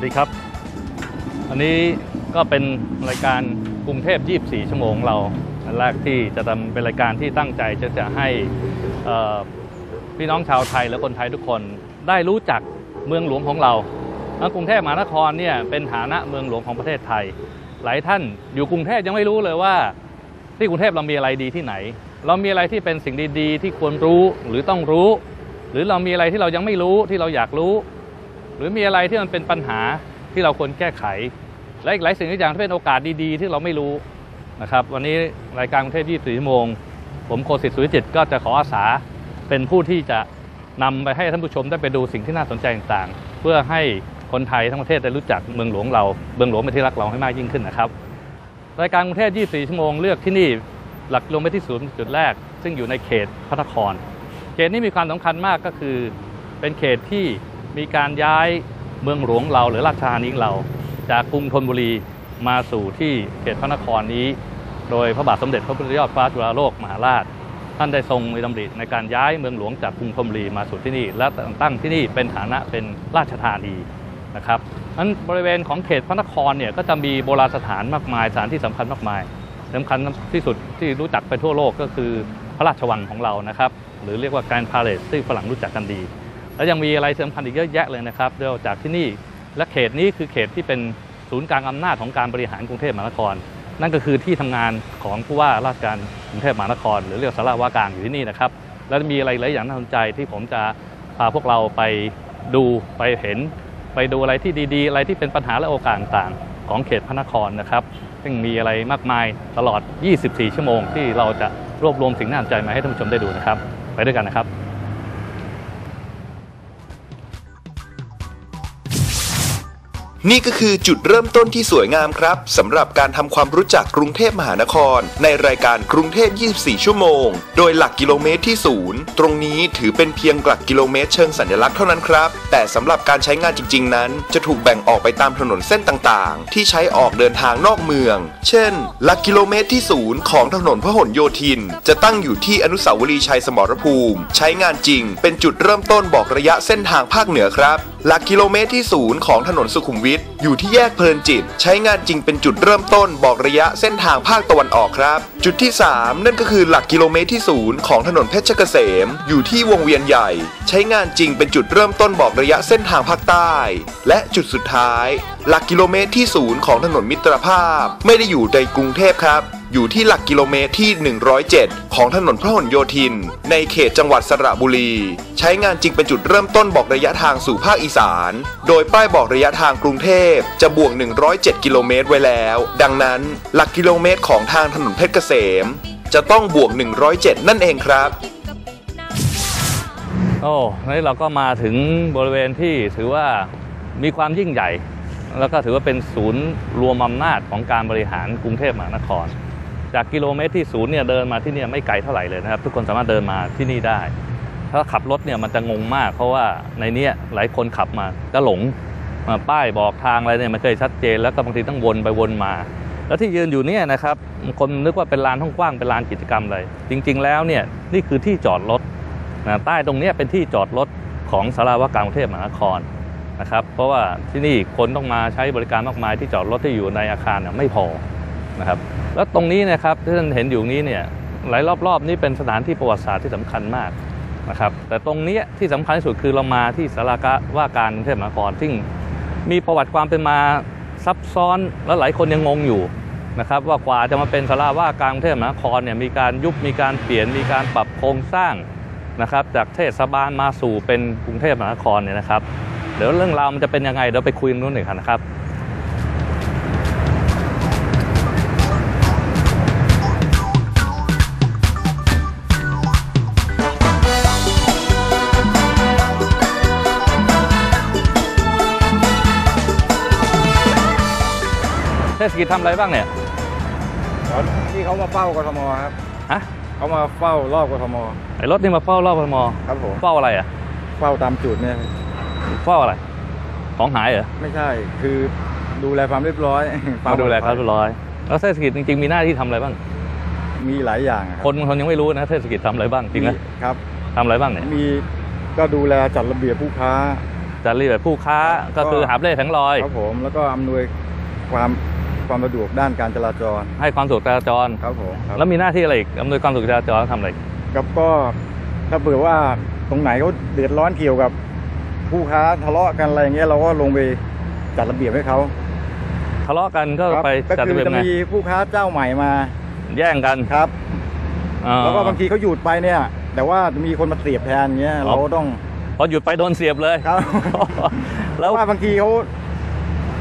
วัสดีครับ อันนี้ก็เป็นรายการกรุงเทพ 24 ชั่วโมงเราอันแรกที่จะทำเป็นรายการที่ตั้งใจจะจะให้พี่น้องชาวไทยและคนไทยทุกคนได้รู้จักเมืองหลวงของเราทั้งกรุงเทพมหานครเนี่ยเป็นฐานะเมืองหลวงของประเทศไทย หลายท่านอยู่กรุงเทพยังไม่รู้เลยว่า ที่กรุงเทพเรามีอะไรดีที่ไหน เรามีอะไรที่เป็นสิ่งดีๆ ที่ควรรู้หรือต้องรู้ หรือเรามีอะไรที่เรายังไม่รู้ที่เราอยากรู้ หรือมีอะไรที่มันเป็นปัญหาที่เราควรแก้ไข และอีกหลายสิ่งหลายอย่างที่เป็นโอกาสดีๆ ที่เราไม่รู้นะครับ วันนี้รายการกรุงเทพ24ชั่วโมง ผมโคสิตสุวิจิตก็จะขออาสาเป็นผู้ที่จะนำไปให้ท่านผู้ชมได้ไปดูสิ่งที่น่าสนใจต่างๆ เพื่อให้คนไทยทั้งประเทศได้รู้จักเมืองหลวงเรา เมืองหลวงเป็นที่รักเราให้มากยิ่งขึ้นนะครับ รายการกรุงเทพ24 ชั่วโมงเลือกที่นี่หลักลงไปที่ศูนย์จุดแรก ซึ่งอยู่ในเขตพระนคร เขตนี้มีความสำคัญมากก็คือเป็นเขตที่ มีการย้ายเมืองหลวงเราหรือราชธานีของเรา จากกรุงธนบุรีมาสู่ที่เขตพระนครนี้ โดยพระบาทสมเด็จพระพุทธยอดฟ้าจุฬาโลกมหาราช ท่านได้ทรงมีดำริในการย้ายเมืองหลวงจากกรุงธนบุรีมาสู่ที่นี่ และตั้งที่นี่เป็นฐานะเป็นราชธานีนะครับนั้นบริเวณของเขตพระนครเนี่ยก็จะมีโบราณสถานมากมายสถานที่สำคัญมากมายสำคัญที่สุดที่รู้จักไปทั่วโลกก็คือพระราชวังของเรานะครับ หรือเรียกว่าการพาเลสที่ฝรั่งรู้จักกันดี แล้วยังมีอะไรสำคัญอีกเยอะแยะเลยนะครับเดี๋ยวจากที่นี่และเขตนี้คือเขตที่เป็นศูนย์กลางอำนาจของการบริหารกรุงเทพมหานคร นั่นก็คือที่ทำงานของผู้ว่าราชการกรุงเทพมหานคร หรือเรียกสาราว่าการอยู่ที่นี่นะครับ แล้วมีอะไรหลายอย่างน่าสนใจที่ผมจะพาพวกเราไปดูไปเห็น ไปดูอะไรที่ดีๆ อะไรที่เป็นปัญหาและโอกาสต่างๆ ของเขตพระนครนะครับ ซึ่งมีอะไรมากมายตลอด 24 ชั่วโมง ที่เราจะรวบรวมสิ่งน่าสนใจมาให้ท่านผู้ชมได้ดูนะครับ ไปด้วยกันนะครับ นี่ก็คือจุดเริ่มต้นที่สวยงามครับสำหรับการทำความรู้จักกรุงเทพมหานคร ในรายการกรุงเทพ 24 ชั่วโมง โดยหลักกิโลเมตรที่ศูนย์ตรงนี้ถือเป็นเพียงหลักกิโลเมตรเชิงสัญลักษณ์เท่านั้นครับ แต่สำหรับการใช้งานจริง ๆ นั้น จะถูกแบ่งออกไปตามถนนเส้นต่างๆ ที่ใช้ออกเดินทางนอกเมือง เช่น หลักกิโลเมตรที่ศูนย์ของถนนพหลโยธิน จะตั้งอยู่ที่อนุสาวรีย์ชัยสมรภูมิ ใช้งานจริง เป็นจุดเริ่มต้นบอกระยะเส้นทางภาคเหนือครับหลักกิโลเมตรที่ศูนย์ของถนนสุขุมวิทอยู่ที่แยกเพลินจิต ใช้งานจริงเป็นจุดเริ่มต้นบอกระยะเส้นทางภาคตะวันออกครับ จุดที่ 3 นั่นก็คือหลักกิโลเมตรที่ศูนย์ของถนนเพชรเกษม อยู่ที่วงเวียนใหญ่ ใช้งานจริงเป็นจุดเริ่มต้นบอกระยะเส้นทางภาคใต้ และจุดสุดท้ายหลักกิโลเมตรที่ศูนย์ของถนนมิตรภาพ ไม่ได้อยู่ในกรุงเทพครับ อยู่ที่หลักกิโลเมตรที่ 107 ของถนนพหลโยธิน ในเขตจังหวัดสระบุรี ใช้งานจริงเป็นจุดเริ่มต้นบอกระยะทางสู่ภาคอีสาน โดยป้ายบอกระยะทางกรุงเทพจะบวก 107 กิโลเมตรไว้แล้ว ดังนั้นหลักกิโลเมตรของทางถนนเพชรเกษม จะต้องบวก 107 นั่นเองครับโอ้นี่เราก็มาถึงบริเวณที่ถือว่ามีความยิ่งใหญ่ แล้วก็ถือว่าเป็นศูนย์รวมอำนาจของการบริหารกรุงเทพมหานคร จากกิโลเมตรที่ศูนย์เนี่ยเดินมาที่เนี่ยไม่ไกลเท่าไหร่เลยนะครับ ทุกคนสามารถเดินมาที่นี่ได้ ถ้าขับรถเนี่ยมันจะงงมาก เพราะว่าในเนี้ยหลายคนขับมาจะหลงมาป้ายบอกทางอะไรเนี่ยมันเคยชัดเจน แล้วก็บางทีต้องวนไปวนมา แล้วที่ยืนอยู่เนี่ยนะครับคนนึกว่าเป็นลานห้องกว้างเป็นลานกิจกรรมเลยจริง ๆ แล้วเนี่ยนี่คือที่จอดรถนะใต้ตรงเนี้ยเป็นที่จอดรถของสาราวการกรุงเทพมหานคร นะครับ เพราะว่าที่นี่คนต้องมาใช้บริการมากมายที่จอดรถที่อยู่ในอาคารไม่พอนะครับ แล้วตรงนี้นะครับที่ท่านเห็นอยู่นี้เนี่ยหลายรอบๆนี้เป็นสถานที่ประวัติศาสตร์ที่สำคัญมากนะครับแต่ตรงเนี้ยที่สำคัญที่สุดคือเรามาที่สาราว่าการกรุงเทพมหานครซึ่งมีประวัติความเป็นมาซับซ้อนและหลายคนยังงงอยู่นะครับว่ากว่าจะมาเป็นสาราว่าการกรุงเทพมหานครเนี่ยมีการยุบมีการเปลี่ยนมีการปรับโครงสร้างนะครับจากเทศบาลมาสู่เป็นกรุงเทพมหานครเนี่ยนะครับ เดี๋ยวเรื่องราวมันจะเป็นยังไงเดี๋ยวไปคุยกันนู้นหน่อยครับนะครับเทศกิจทำอะไรบ้างเนี่ยตอนที่เขามาเฝ้ากทมครับฮะเขามาเฝ้ารอบกทมไอ้รถนี่มาเฝ้ารอบพมครับผมเฝ้าอะไรอะ เฝ้าตามจุดเนี่ย เฝ้าอะไร ของหายเหรอ ไม่ใช่ คือดูแลความเรียบร้อยมาดูแลครับเรียบร้อย แล้วเทศกิจจริงๆ มีหน้าที่ทำอะไรบ้าง มีหลายอย่างอะรับคนบางคนยังไม่รู้นะเทศกิจทำอะไรบ้างจริงไหมมีครับทำอะไรบ้างเนี่ย มีก็ดูแลจัดระเบียบผู้ค้า จัดระเบียบผู้ค้าก็คือหาบเล่แผงลอย ครับผม แล้วก็อำนวยความความสะดวกด้านการจราจร ให้ความสะดวกจราจร ครับผมครับแล้วมีหน้าที่อะไรอีกอำนวยความสะดวกจราจรแล้วทำอะไรอีกครับก็ถ้าเผื่อว่าตรงไหนเขาเดือดร้อนเกี่ยวกับ ผู้ค้าทะเลาะกันอะไรอย่างเงี้ยเราก็ลงไปจัดระเบียบให้เขาทะเลาะกันก็ครับไปก็จัดคืระอเบียบจะไงมีผู้ค้าเจ้าใหม่มาแย่งกันครับ อ่า แล้วก็บางทีเขาหยุดไปเนี่ย แต่ว่ามีคนมาเสียบแทนเงี้ยอ๋อ เราก็ต้องพอหยุดไปโดนเสียบเลย ครับแล้วเพราะว่าบางทีเขา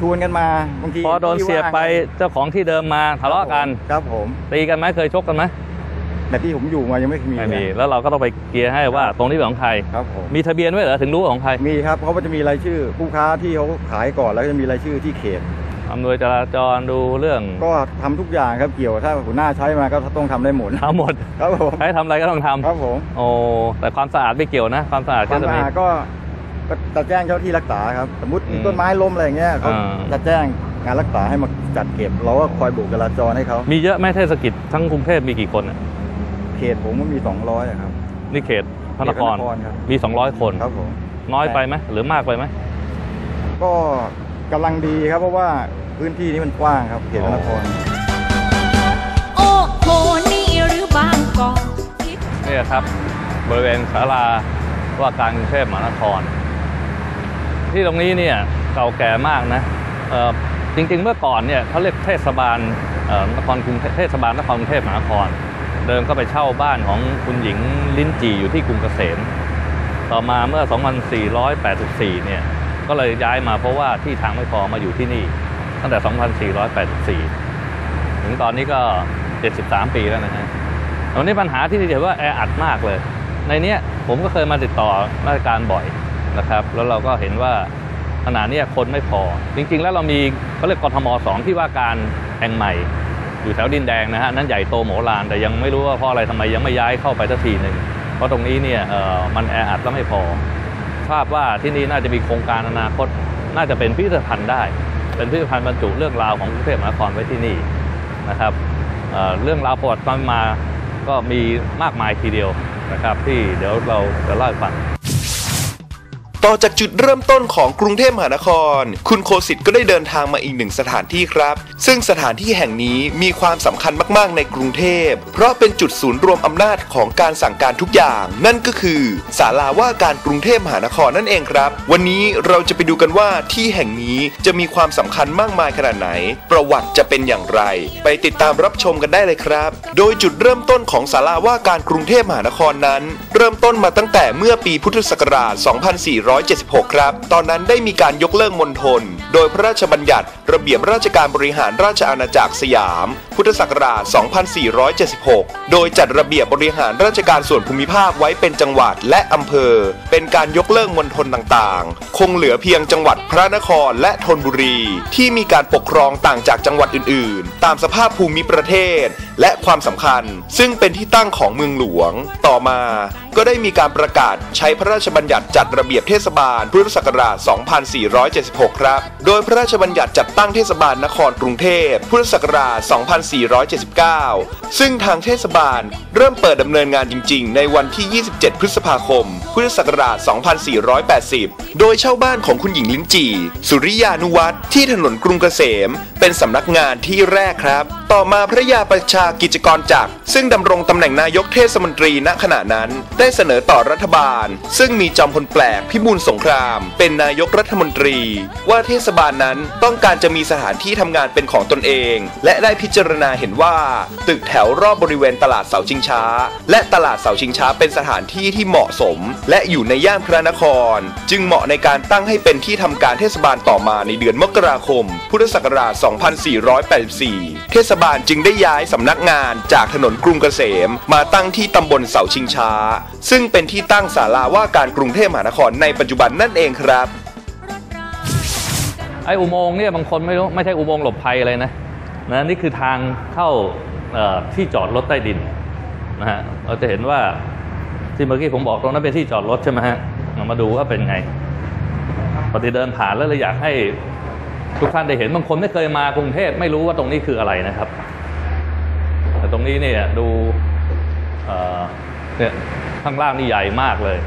ชวนกันมาบางทีพอโดนเสียบไปเจ้าของที่เดิมมาทะเลาะกัน ครับผมตีกันไหมเคยชกกันไหม แต่ที่ผมอยู่มายังไม่มีไม่มีเลยแล้วเราก็ต้องไปเกลียร์ให้ว่าตรงนี้เป็นของใครครับผมมีทะเบียนไว้เหรอถึงรู้ว่าของใครมีครับเขาก็จะมีรายชื่อผู้ค้าที่เขาขายก่อนแล้วก็จะมีรายชื่อที่เขตอำนวยจราจรดูเรื่อง ก็ทำทุกอย่างครับเกี่ยวถ้าหัวหน้าใช้มาก็ต้องทำได้หมดทั้งหมดครับผมใครทำอะไรก็ต้องทำครับผมโอ้แต่ความสะอาดไม่เกี่ยวนะ ความสะอาดควาก็มจะสะมีอาดก็ก็จะแจ้งเจ้าที่รักษาครับสมมติมีอืมต้นไม้ล้มอะไรอย่างเงี้ยเขาอ่าจะแจ้งงานรักษาให้มาจัดเก็บ เราก็คอยโบุกจราจรให้เขามีเยอะไหมเทศกิจทั้งกรุงเทพมีกี่คนอะ เขตผมมันมี 200อะครับ นี่เขตพระนครเขตพระนครครับ มี 200 คน ครับผม น้อยไปไหมหรือมากไปไหม ก็กำลังดีครับเพราะว่าพื้นที่นี้มันกว้างครับเขตพระนคร โอ้โห นี่หรือบางกอกคิดนี่ครับบริเวณศาลาว่าการกรุงเทพมหานคร ที่ตรงนี้เนี่ยเก่าแก่มากนะเอ่อจริงๆเมื่อก่อนเนี่ยเขาเรียกเทศบาลเอ่อนครกรุงเทพเทศบาลนครกรุงเทพมหานคร เดิมก็ไปเช่าบ้านของคุณหญิงลิ้นจีอยู่ที่กรุงเกษม ต่อมาเมื่อ 2484 เนี่ย ก็เลยย้ายมาเพราะว่าที่ทางไม่พอมาอยู่ที่นี่ ตั้งแต่ 2484 ถึงตอนนี้ก็ 73 ปีแล้วนะฮะตอนนี้ปัญหาที่เห็นว่าแออัดมากเลย ในเนี้ยผมก็เคยมาติดต่อราชการบ่อยนะครับ แล้วเราก็เห็นว่าขณะนี้คนไม่พอ จริง ๆ แล้วเรามีเขาเรียกกทมสองที่ว่าการแห่งใหม่ อยู่แถวดินแดงนะฮะนั่นใหญ่โตโหมลานแต่ยังไม่รู้ว่าเพราะอะไรทำไมยังไม่ย้ายเข้าไปสักทีหนึ่งเพราะตรงนี้เนี่ยมันแออัดแล้วไม่พอทราบว่าที่นี่น่าจะมีโครงการอนาคต น่าจะเป็นพิพิธภัณฑ์ได้ เป็นพิพิธภัณฑ์บรรจุเรื่องราวของกรุงเทพมหานครไว้ที่นี่นะครับเเรื่องราวประวัติความมาก็มีมากมายทีเดียวนะครับ ที่เดี๋ยวเราจะเล่าให้ฟัง ต่อจากจุดเริ่มต้นของกรุงเทพมหานคร คุณโคสิตก็ได้เดินทางมาอีกหนึ่งสถานที่ครับ ซึ่งสถานที่แห่งนี้มีความสำคัญมากๆ ในกรุงเทพ เพราะเป็นจุดศูนย์รวมอำนาจของการสั่งการทุกอย่าง นั่นก็คือศาลาว่าการกรุงเทพมหานครนั่นเองครับ วันนี้เราจะไปดูกันว่าที่แห่งนี้จะมีความสำคัญมากมายขนาดไหน ประวัติจะเป็นอย่างไร ไปติดตามรับชมกันได้เลยครับ โดยจุดเริ่มต้นของศาลาว่าการกรุงเทพมหานครนั้น เริ่มต้นมาตั้งแต่เมื่อปีพุทธศักราช 2400 2476 ครับ ตอนนั้นได้มีการยกเลิกมณฑล โดยพระราชบัญญัติ ระเบียบราชการบริหารราชอาณาจักรสยาม พุทธศักราช 2476 โดยจัดระเบียบบริหารราชการส่วนภูมิภาคไว้เป็นจังหวัดและอำเภอ เป็นการยกเลิกมณฑลต่างๆ คงเหลือเพียงจังหวัดพระนครและธนบุรี ที่มีการปกครองต่างจากจังหวัดอื่น ๆ ตามสภาพภูมิประเทศ และความสำคัญ ซึ่งเป็นที่ตั้งของเมืองหลวง ต่อมาก็ได้มีการประกาศใช้พระราชบัญญัติจัดระเบียบเทศบาลพุทธศักราช 2476 ครับ โดยพระราชบัญญัติจัดตั้งเทศบาลนครกรุงเทพพุทธศักราช 2479 ซึ่งทางเทศบาลเริ่มเปิดดำเนินงานจริง ๆ ในวันที่ 27 พฤษภาคม พุทธศักราช 2480 โดยเช่าบ้านของคุณหญิงลิ้นจีสุริยานุวัตรที่ถนนกรุงเกษม เป็นสำนักงานที่แรกครับ ต่อมาพระยาประชากิจกรจักรซึ่งดำรงตำแหน่งนายกเทศมนตรีณขณะนั้นได้เสนอต่อรัฐบาล ซึ่งมีจอมพลแปลกพิบูลสงคราม เป็นนายกรัฐมนตรี ว่าเทศบาลนั้นต้องการจะมีสถานที่ทำงานเป็นของตนเอง และได้พิจารณาเห็นว่า ตึกแถวรอบบริเวณตลาดเสาชิงช้า และตลาดเสาชิงช้าเป็นสถานที่ที่เหมาะสม และอยู่ในย่านพระนคร จึงเหมาะในการตั้งให้เป็นที่ทำการเทศบาลต่อมาในเดือนมกราคม พุทธศักราช 2484 เทศบาลจึงได้ย้ายสำนักงานจากถนนกรุงเกษม มาตั้งที่ตำบลเสาชิงช้า ซึ่งเป็นที่ตั้งศาลาว่าการกรุงเทพมหานครในปัจจุบันนั่นเองครับ ไอ้อุโมงค์เนี่ยบางคนไม่รู้ไม่ใช่อุโมงค์หลบภัยอะไรนะนะนี่คือทางเข้าที่จอดรถใต้ดินนะฮะเราจะเห็นว่าที่เมื่อกี้ผมบอกตรงนั้นเป็นที่จอดรถใช่ไหมฮะเรามาดูว่าเป็นไงปฏิเดินผ่านแล้วเลยอยากให้ทุกท่านได้เห็นบางคนไม่เคยมากรุงเทพไม่รู้ว่าตรงนี้คืออะไรนะครับ แต่ตรงนี้เนี่ยดูเนี่ย ข้างล่างนี่ใหญ่มากเลย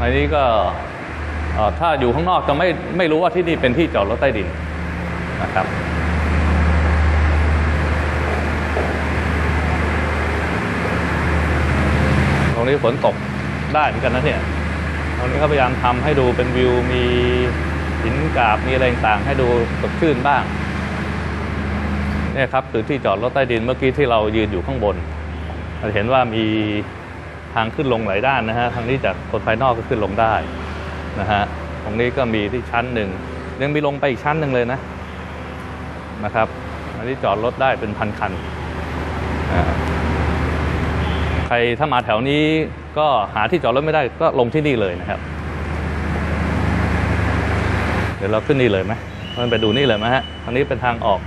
อันนี้ก็ถ้าอยู่ข้างนอกจะไม่ไม่รู้ว่าที่นี่เป็นที่จอดรถใต้ดินนะครับ ตรงนี้ฝนตกได้เหมือนกันนะเนี่ย ตรงนี้เขาพยายามทำให้ดูเป็นวิวมีหินกราบมีอะไรต่างให้ดูสดชื่นบ้างเนี่ยครับคือที่จอดรถใต้ดินเมื่อกี้ที่เรายืนอยู่ข้างบน เราเห็นว่ามีทางขึ้นลงหลายด้านนะฮะทางนี้จากคนภายนอกก็ขึ้นลงได้นะฮะตรงนี้ก็มีที่ชั้นหนึ่งยังมีลงไปอีกชั้นหนึ่งเลยนะนะครับอันนี้จอดรถได้เป็นพันคันใครถ้ามาแถวนี้ก็หาที่จอดรถไม่ได้ก็ลงที่นี่เลยนะครับ เดี๋ยวเราขึ้นนี่เลยไหมมันไปดูนี่เลยไหมฮะตรงนี้เป็นทางออก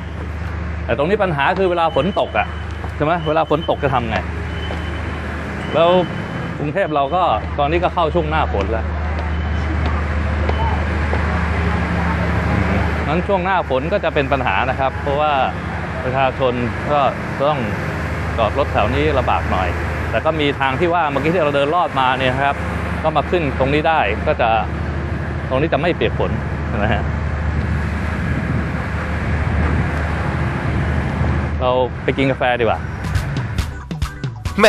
แต่ตรงนี้ปัญหาคือเวลาฝนตกอะ่ะใช่ไหมเวลาฝนตกจะทำไง แล้วกรุงเทพเราก็ตอนนี้ก็เข้าช่วงหน้าฝนแล้วนั้นช่วงหน้าฝนก็จะเป็นปัญหานะครับ เพราะว่าประชาชนก็ต้องจอดรถแถวนี้ลำบากหน่อย แต่ก็มีทางที่ว่าเมื่อกี้ที่เราเดินลอดมาเนี่ยครับ ก็มาขึ้นตรงนี้ได้ก็จะตรงนี้จะไม่เปียกฝนนะฮะเราไปกินกาแฟดีกว่า แหม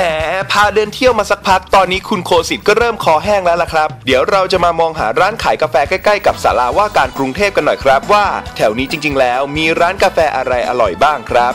พาเดินเที่ยวมาสักพักตอนนี้คุณโคสิตก็เริ่มคอแห้งแล้วล่ะครับ เดี๋ยวเราจะมามองหาร้านขายกาแฟใกล้ๆกับศาลาว่าการกรุงเทพกันหน่อยครับว่า แถวนี้จริง ๆ แล้วมีร้านกาแฟอะไรอร่อยบ้างครับ